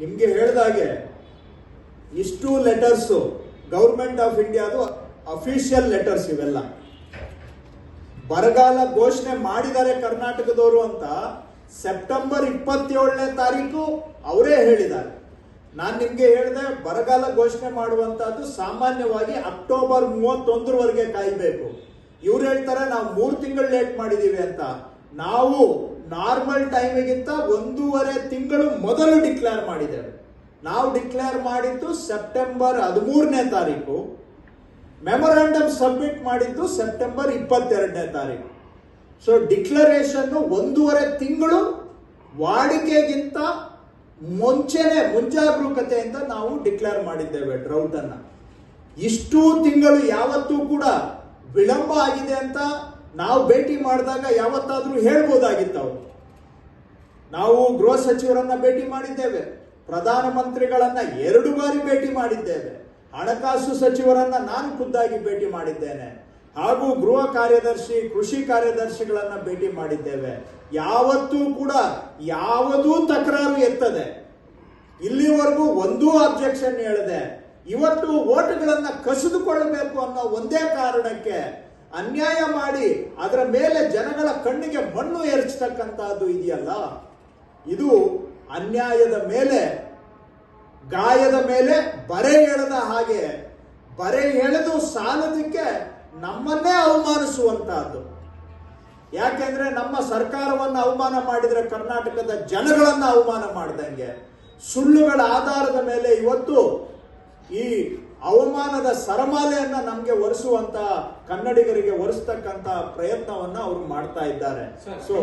ನಿಮ್ಗೆ ಹೇಳ್ದಾಗೆ ಇಷ್ಟು ಲೆಟರ್ಸು ಗೌರ್ಮೆಂಟ್ ಆಫ್ ಇಂಡಿಯಾದು ಅಫಿಷಿಯಲ್ ಲೆಟರ್ಸ್ ಇವೆಲ್ಲ. ಬರಗಾಲ ಘೋಷಣೆ ಮಾಡಿದ್ದಾರೆ ಕರ್ನಾಟಕದವರು ಅಂತ ಸೆಪ್ಟೆಂಬರ್ ಇಪ್ಪತ್ತೇಳನೇ ತಾರೀಕು ಅವರೇ ಹೇಳಿದ್ದಾರೆ. ನಾನು ನಿಮಗೆ ಹೇಳಿದೆ, ಬರಗಾಲ ಘೋಷಣೆ ಮಾಡುವಂತಹದ್ದು ಸಾಮಾನ್ಯವಾಗಿ ಅಕ್ಟೋಬರ್ ಮೂವತ್ತೊಂದರವರೆಗೆ ಕಾಯಬೇಕು. ಇವ್ರು ಹೇಳ್ತಾರೆ, ನಾವು ಮೂರು ತಿಂಗಳು ಲೇಟ್ ಮಾಡಿದೀವಿ ಅಂತ. ನಾವು ನಾರ್ಮಲ್ ಟೈಮಿಗಿಂತ ಒಂದೂವರೆ ತಿಂಗಳು ಮೊದಲು ಡಿಕ್ಲೇರ್ ಮಾಡಿದ್ದೇವೆ. ನಾವು ಡಿಕ್ಲೇರ್ ಮಾಡಿದ್ದು ಸೆಪ್ಟೆಂಬರ್ ಹದಿಮೂರನೇ ತಾರೀಕು. ಮೆಮೊರಾಂಡಮ್ ಸಬ್ಮಿಟ್ ಮಾಡಿದ್ದು ಸೆಪ್ಟೆಂಬರ್ ಇಪ್ಪತ್ತೆರಡನೇ ತಾರೀಕು. ಸೊ ಡಿಕ್ಲರೇಷನ್ನು ಒಂದೂವರೆ ತಿಂಗಳು ವಾಡಿಕೆಗಿಂತ ಮುಂಚೆನೆ, ಮುಂಜಾಗರೂಕತೆಯಿಂದ ನಾವು ಡಿಕ್ಲೇರ್ ಮಾಡಿದ್ದೇವೆ ಡ್ರೌಟ್ ಅನ್ನ. ಇಷ್ಟು ತಿಂಗಳು ಯಾವತ್ತೂ ಕೂಡ ವಿಳಂಬ ಆಗಿದೆ ಅಂತ ನಾವು ಭೇಟಿ ಮಾಡಿದಾಗ ಯಾವತ್ತಾದರೂ ಹೇಳ್ಬೋದಾಗಿತ್ತು ಅವರು ನಾವು ಗೃಹ ಸಚಿವರನ್ನ ಭೇಟಿ ಮಾಡಿದ್ದೇವೆ ಪ್ರಧಾನಮಂತ್ರಿಗಳನ್ನ ಎರಡು ಬಾರಿ ಭೇಟಿ ಮಾಡಿದ್ದೇವೆ, ಹಣಕಾಸು ಸಚಿವರನ್ನ ನಾನು ಖುದ್ದಾಗಿ ಭೇಟಿ ಮಾಡಿದ್ದೇನೆ, ಹಾಗೂ ಗೃಹ ಕಾರ್ಯದರ್ಶಿ, ಕೃಷಿ ಕಾರ್ಯದರ್ಶಿಗಳನ್ನ ಭೇಟಿ ಮಾಡಿದ್ದೇವೆ. ಯಾವತ್ತೂ ಕೂಡ ಯಾವುದೂ ತಕರಾರು ಎತ್ತದೆ. ಇಲ್ಲಿವರೆಗೂ ಒಂದೂ ಅಬ್ಜೆಕ್ಷನ್ ಹೇಳಿದೆ, ಇವತ್ತು ಓಟ್ಗಳನ್ನ ಕಸಿದುಕೊಳ್ಳಬೇಕು ಅನ್ನೋ ಒಂದೇ ಕಾರಣಕ್ಕೆ ಅನ್ಯಾಯ ಮಾಡಿ ಅದರ ಮೇಲೆ ಜನಗಳ ಕಣ್ಣಿಗೆ ಮಣ್ಣು ಎರಚತಕ್ಕಂತಹದ್ದು ಇದೆಯಲ್ಲ? ಇದು ಅನ್ಯಾಯದ ಮೇಲೆ, ಗಾಯದ ಮೇಲೆ ಬರೆ ಎಳೆದ ಹಾಗೆ. ಬರೆ ಎಳೆದು ಸಾಲದಕ್ಕೆ ನಮ್ಮನ್ನೇ ಅವಮಾನಿಸುವಂತಹದ್ದು ಯಾಕೆಂದ್ರೆ ನಮ್ಮ ಸರ್ಕಾರವನ್ನು ಅವಮಾನ ಮಾಡಿದ್ರೆ ಕರ್ನಾಟಕದ ಜನಗಳನ್ನ ಅವಮಾನ ಮಾಡಿದಂಗೆ. ಸುಳ್ಳುಗಳ ಆಧಾರದ ಮೇಲೆ ಇವತ್ತು ಈ ಅವಮಾನದ ಸರಮಾಲೆಯನ್ನ ನಮ್ಗೆ ಒರೆಸುವಂತ ಕನ್ನಡಿಗರಿಗೆ ಒರೆಸ್ತಕ್ಕಂತ ಪ್ರಯತ್ನವನ್ನ ಅವ್ರು ಮಾಡ್ತಾ ಇದ್ದಾರೆ. ಸೊ